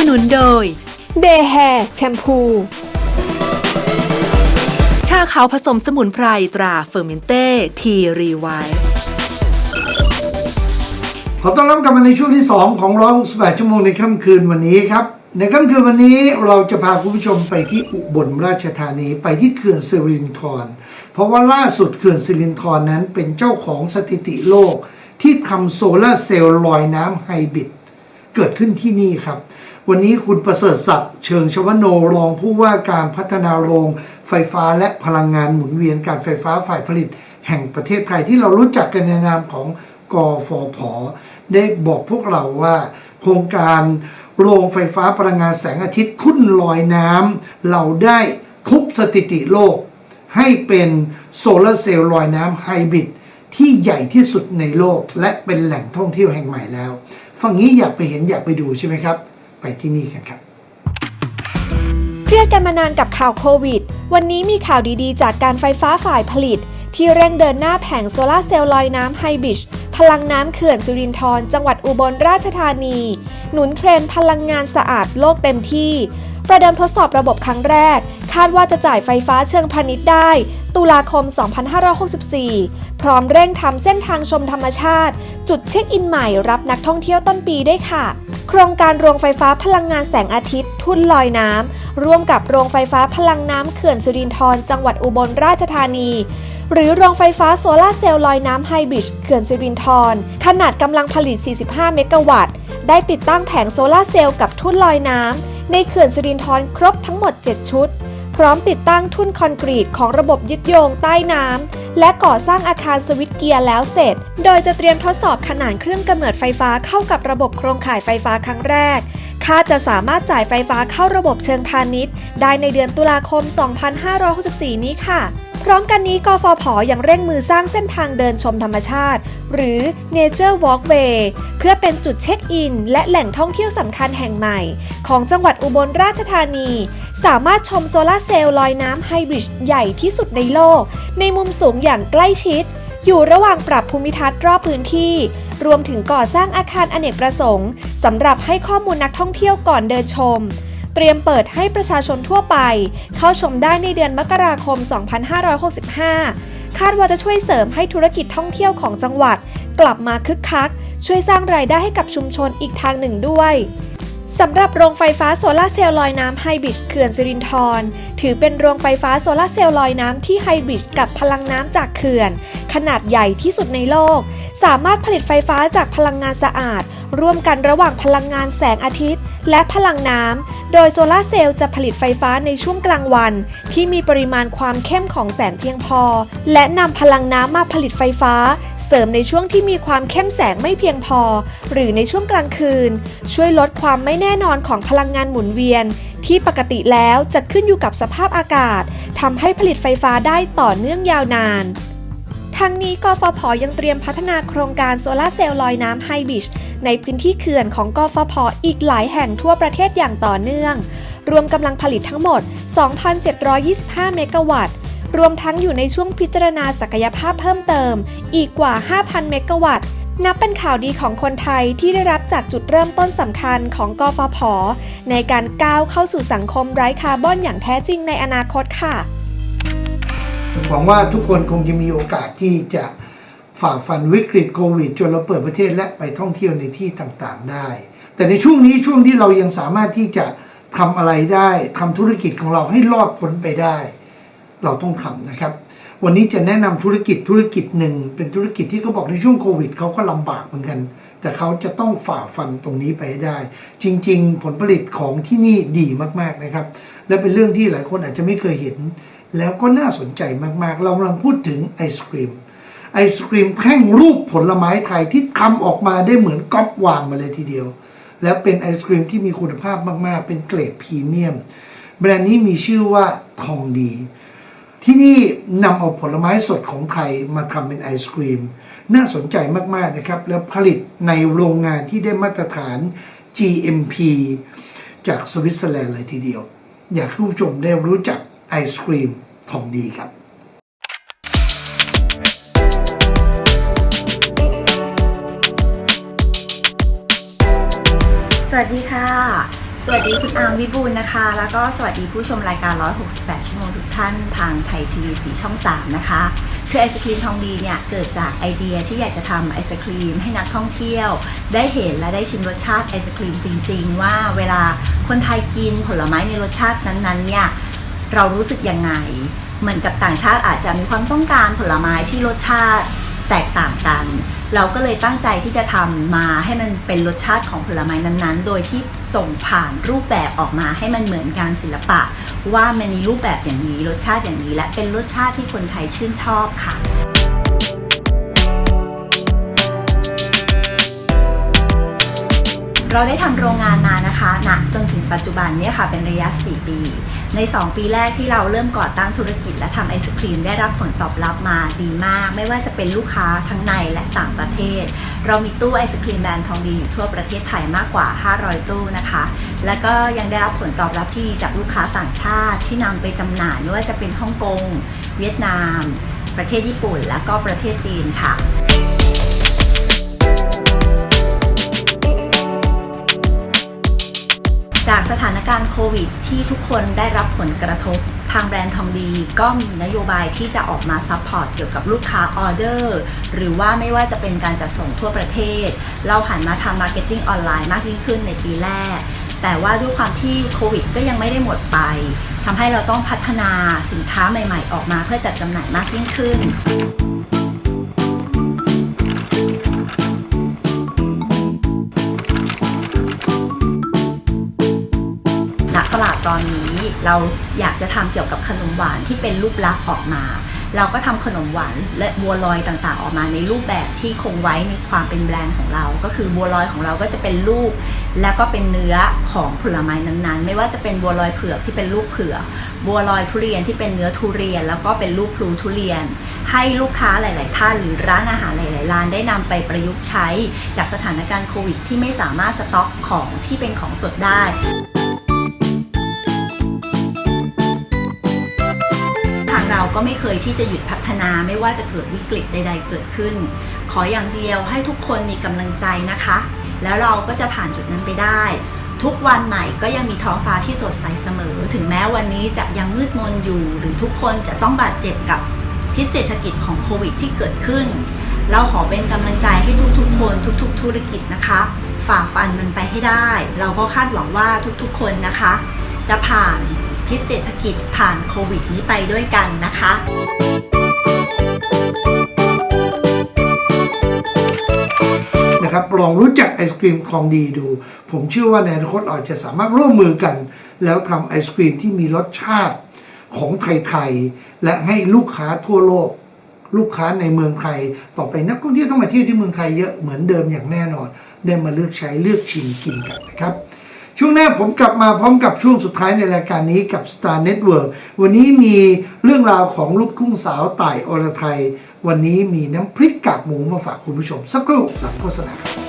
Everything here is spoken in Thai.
สนุนโดย เดย์แฮร์แชมพู ชาขาวผสมสมุนไพรตราเฟอร์เมนเต้ทีรีไวขอต้อนรับกลับมาในช่วงที่ 2 ของ168ชั่วโมงในค่ำคืนวันนี้ครับ ในค่ำคืนวันนี้เราจะพาคุณผู้ชมไปที่อุบลราชธานีไปที่เขื่อนสิรินธรเพราะว่าล่าสุดเขื่อนสิรินธรนั้นเป็นเจ้าของสถิติโลกที่ทำโซลาร์เซลล์ลอยน้ำไฮบริดเกิดขึ้นที่นี่ครับ วันนี้คุณประเสริฐศักดิ์เชิงชวโนรองผู้ว่าการพัฒนาโรงไฟฟ้าและพลังงานหมุนเวียนการไฟฟ้าฝ่ายผลิต แห่งประเทศไทยที่เรารู้จักกันในนามของกฟผ ได้บอกพวกเราว่า โครงการโรงไฟฟ้าพลังงานแสงอาทิตย์ทุ่นลอยน้ำเราได้ทุบสถิติโลก ให้เป็นโซลาร์เซลล์ลอยน้ำไฮบริดที่ใหญ่ที่สุดในโลก และเป็นแหล่งท่องเที่ยวแห่งใหม่แล้ว ฝั่งนี้อยากไปเห็นอยากไปดูใช่ไหมครับ ไปที่นี่กันครับเครียดกันมานานกับข่าวโควิด วันนี้มีข่าวดีๆ จากการไฟฟ้าฝ่ายผลิต ที่เร่งเดินหน้าแผงโซลาร์เซลล์ลอยน้ำไฮบริดพลังน้ำเขื่อนสุรินทร์จังหวัดอุบลราชธานี หนุนเทรนพลังงานสะอาดโลกเต็มที่ ประเดิมทดสอบระบบครั้งแรก คาดว่าจะจ่ายไฟฟ้าเชิงพาณิชย์ได้ ตุลาคม 2564 พร้อมเร่งทำเส้นทางชมธรรมชาติ จุดเช็คอินใหม่รับนักท่องเที่ยวต้นปีด้วยค่ะ โครงการโรงไฟฟ้าพลังงานแสงอาทิตย์ ทุ่นลอยน้ำ ร่วมกับโรงไฟฟ้าพลังน้ำเขื่อนสุรินทร์จังหวัดอุบลราชธานี หรือโรงไฟฟ้าโซลาร์เซลล์ลอยน้ำไฮบริดเขื่อนสุรินทร์ขนาดกำลังผลิต 45 เมกะวัตต์ ได้ติดตั้งแผงโซลาร์เซลล์กับทุ่นลอยน้ำ ในเขื่อนสุรินทร์ครบทั้งหมด 7 ชุด พร้อมติดตั้งทุ่นคอนกรีตของระบบยึดโยงใต้น้ำ และก่อสร้างอาคารสวิตเกียร์แล้วเสร็จ โดยจะเตรียมทดสอบขนานเครื่องกำเนิดไฟฟ้าเข้ากับระบบโครงข่ายไฟฟ้าครั้งแรกคาดจะสามารถจ่ายไฟฟ้าเข้าระบบเชิงพาณิชย์ ได้ในเดือนตุลาคม 2564 นี้ค่ะ ร้อมกันนี้กฟผยังเร่งมือสร้างเส้นทางเดินชมธรรมชาติ หรือ Nature Walkway เพื่อเป็นจุดเช็คอิน และแหล่งท่องเที่ยวสำคัญแห่งใหม่ ของจังหวัดอุบลราชธานี สามารถชมโซลาร์เซลล์ลอยน้ำไฮบริดใหญ่ที่สุดในโลก ในมุมสูงอย่างใกล้ชิด อยู่ระหว่างปรับภูมิทัศน์รอบพื้นที่ รวมถึงก่อสร้างอาคารอเนกประสงค์สำหรับให้ข้อมูลนักท่องเที่ยวก่อนเดินชม เตรียมเปิดให้ประชาชนทั่วไป เข้าชมได้ในเดือนมกราคม 2565 คาดว่าจะช่วยเสริมให้ธุรกิจท่องเที่ยวของจังหวัด กลับมาคึกคัก ช่วยสร้างรายได้ให้กับชุมชนอีกทางหนึ่งด้วยสำหรับโรงไฟฟ้าโซลาร์เซลล์ลอยน้ำไฮบริดเขื่อนสิรินธรถือเป็นโรงไฟฟ้าโซลาร์เซลล์ลอยน้ำที่ไฮบริดกับพลังน้ำจากเขื่อนขนาดใหญ่ที่สุดในโลก สามารถผลิตไฟฟ้าจากพลังงานสะอาด ร่วมกันระหว่างพลังงานแสงอาทิตย์ และพลังน้ำ โดยโซลาร์เซลล์จะผลิตไฟฟ้าในช่วงกลางวัน ที่มีปริมาณความเข้มของแสงเพียงพอ และนำพลังน้ำมาผลิตไฟฟ้า เสริมในช่วงที่มีความเข้มแสงไม่เพียงพอ หรือในช่วงกลางคืน ช่วยลดความไม่แน่นอนของพลังงานหมุนเวียนที่ปกติแล้วจะขึ้นอยู่กับสภาพอากาศทำให้ผลิตไฟฟ้าได้ต่อเนื่องยาวนาน ทั้งนี้กฟผยังเตรียมพัฒนาโครงการโซลาร์เซลล์ลอยน้ำไฮบริดในพื้นที่เขื่อนของกฟผอีกหลายแห่งทั่วประเทศอย่างต่อเนื่อง รวมกำลังผลิตทั้งหมด 2,725 เมกะวัตต์ รวมทั้งอยู่ในช่วงพิจารณาศักยภาพเพิ่มเติม อีกกว่า 5,000 เมกะวัตต์นับเป็นข่าวดีของคนไทยที่ได้รับจากจุดเริ่มต้นสำคัญของกฟผ ในการก้าวเข้าสู่สังคมไร้คาร์บอนอย่างแท้จริงในอนาคตค่ะ หวังว่าทุกคนคงจะมีโอกาสที่จะฝ่าฟันวิกฤตโควิด จนเราเปิดประเทศและไปท่องเที่ยวในที่ต่างๆ ได้ แต่ในช่วงนี้ช่วงที่เรายังสามารถที่จะทำอะไรได้ทำธุรกิจของเราให้รอดพ้นไปได้ เราต้องทำนะครับ วันนี้จะแนะนำธุรกิจธุรกิจหนึ่ง เป็นธุรกิจที่เขาบอกในช่วงโควิดเขาก็ลำบากเหมือนกัน แต่เขาจะต้องฝ่าฟันตรงนี้ไปได้ จริง ๆ ผลผลิตของที่นี่ดีมากๆนะครับ และเป็นเรื่องที่หลายคนอาจจะไม่เคยเห็น แล้วก็น่าสนใจมากๆ เรากำลังพูดถึงไอศครีม ไอศครีมแท่งรูปผลไม้ไทยที่ทำออกมาได้เหมือนก๊อปวางมาเลยทีเดียว แล้วเป็นไอศครีมที่มีคุณภาพมากๆ เป็นเกรดพรีเมียม แบรนด์นี้มีชื่อว่าทองดี ที่นี่นำเอาผลไม้สดของไทยมาทำเป็นไอศครีม น่าสนใจมากๆนะครับ แล้วผลิตในโรงงานที่ได้มาตรฐาน GMP จากสวิตเซอร์แลนด์เลยทีเดียว อยากให้ผู้ชมได้รู้จัก ไอศครีมทองดีครับสวัสดีค่ะ สวัสดีคุณอาร์มวิบูลนะคะ แล้วก็สวัสดีผู้ชมรายการ 168 ชั่วโมงทุกท่านทางไทยทีวีสีช่อง 3 นะคะ คือไอศครีมทองดีเนี่ย เกิดจากไอเดียที่อยากจะทำไอศครีมให้นักท่องเที่ยว ได้เห็นและได้ชิมรสชาติไอศครีมจริง ๆ ว่าเวลาคนไทยกินผลไม้ในรสชาตินั้นๆเนี่ย เรารู้สึกยังไง เหมือนกับต่างชาติอาจจะมีความต้องการผลไม้ที่รสชาติแตกต่างกัน เราก็เลยตั้งใจที่จะทำมาให้มันเป็นรสชาติของผลไม้นั้นๆ โดยที่ส่งผ่านรูปแบบออกมาให้มันเหมือนการศิลปะ ว่ามันมีรูปแบบอย่างนี้รสชาติอย่างนี้ และเป็นรสชาติที่คนไทยชื่นชอบค่ะ เราได้ทำโรงงานมานะคะณจนถึงปัจจุบันเนี่ยค่ะเป็นระยะ 4 ปี ใน 2 ปีแรกที่เราเริ่มก่อตั้งธุรกิจและทำไอศครีมได้รับผลตอบรับมาดีมาก ไม่ว่าจะเป็นลูกค้าทั้งในและต่างประเทศ เรามีตู้ไอศครีมแบรนด์ทองดีอยู่ทั่วประเทศไทยมากกว่า 500 ตู้นะคะ แล้วก็ยังได้รับผลตอบรับที่ดีจากลูกค้าต่างชาติที่นำไปจำหน่ายไม่ว่าจะเป็นฮ่องกง เวียดนาม ประเทศญี่ปุ่น และก็ประเทศจีนค่ะ สถานการณ์โควิด ที่ทุกคนได้รับผลกระทบ ทางแบรนด์ทองดีก็มีนโยบายที่จะออกมาซัพพอร์ตเกี่ยวกับลูกค้าออเดอร์ หรือว่าไม่ว่าจะเป็นการจัดส่งทั่วประเทศ เราหันมาทำมาร์เก็ตติ้งออนไลน์มากยิ่งขึ้นในปีแรก แต่ว่าด้วยความที่โควิดก็ยังไม่ได้หมดไปทำให้เราต้องพัฒนาสินค้าใหม่ ๆ ออกมาเพื่อจัดจำหน่ายมากยิ่งขึ้น ตอนนี้เราอยากจะทำเกี่ยวกับขนมหวานที่เป็นรูปลักษณ์ออกมา เราก็ทำขนมหวานและบัวลอยต่างๆ ออกมาในรูปแบบที่คงไว้ในความเป็นแบรนด์ของเรา ก็คือบัวลอยของเราก็จะเป็นรูป แล้วก็เป็นเนื้อของผลไม้นั้นๆ ไม่ว่าจะเป็นบัวลอยเผือกที่เป็นรูปเผือกบัวลอยทุเรียนที่เป็นเนื้อทุเรียน แล้วก็เป็นรูปพลูทุเรียน ให้ลูกค้าหลาย ๆ ท่านหรือร้านอาหารหลาย ๆ ร้านได้นำไปประยุกต์ใช้จากสถานการณ์โควิด ที่ไม่สามารถสต็อกของที่เป็นของสดได้ ก็ไม่เคยที่จะหยุดพัฒนาไม่ว่าจะเกิดวิกฤตใด ๆ เกิดขึ้น ขออย่างเดียวให้ทุกคนมีกำลังใจนะคะ แล้วเราก็จะผ่านจุดนั้นไปได้ ทุกวันใหม่ก็ยังมีท้องฟ้าที่สดใสเสมอ ถึงแม้วันนี้จะยังมืดมนอยู่ หรือทุกคนจะต้องบาดเจ็บกับพิษเศรษฐกิจของโควิดที่เกิดขึ้น เราขอเป็นกำลังใจให้ทุกๆ คนทุก ๆ ธุรกิจนะคะ ฝ่าฟันมันไปให้ได้ เราก็คาดหวังว่าทุกๆ คนนะคะ จะผ่าน พิษเศรษฐกิจผ่านโควิดนี้ไปด้วยกันนะคะนะครับลองรู้จักไอศกรีมทองดีดู ผมเชื่อว่าในอนาคตอาจจะสามารถร่วมมือกัน แล้วทำไอศกรีมที่มีรสชาติของไทยๆและให้ลูกค้าทั่วโลก ลูกค้าในเมืองไทย ต่อไปนักท่องเที่ยวต้องมาเที่ยวที่เมืองไทยเยอะเหมือนเดิมอย่างแน่นอน ได้มาเลือกใช้เลือกชิมกินกันนะครับ ช่วงหน้าผมกลับมาพร้อมกับช่วงสุดท้ายในรายการนี้กับ Star Network วันนี้มีเรื่องราวของลูกทุ่งสาวต่ายอรไทย วันนี้มีน้ำพริกกากหมูมาฝากคุณผู้ชม สักครู่หลังโฆษณาครับ